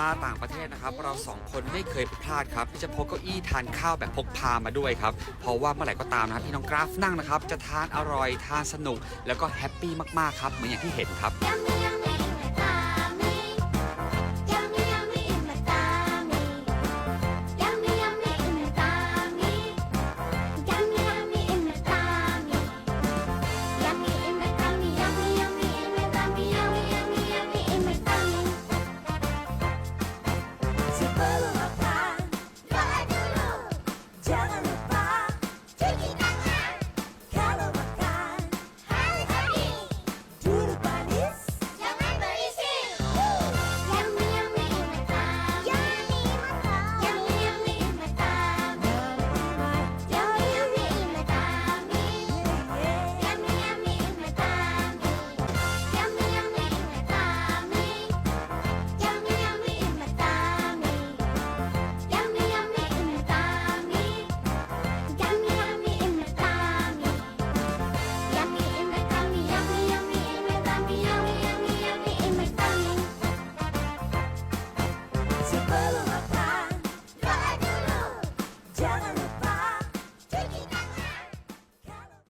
มาต่างประเทศนะครับเราสองคนไม่เคยพลาดครับที่จะพกเก้าอี้ทานข้าวแบบพกพามาด้วยครับเพราะว่าเมื่อไหร่ก็ตามนะครับที่น้องกราฟนั่งนะครับจะทานอร่อยทานสนุก แล้วก็แฮปปี้มากๆครับเหมือนอย่างที่เห็นครับ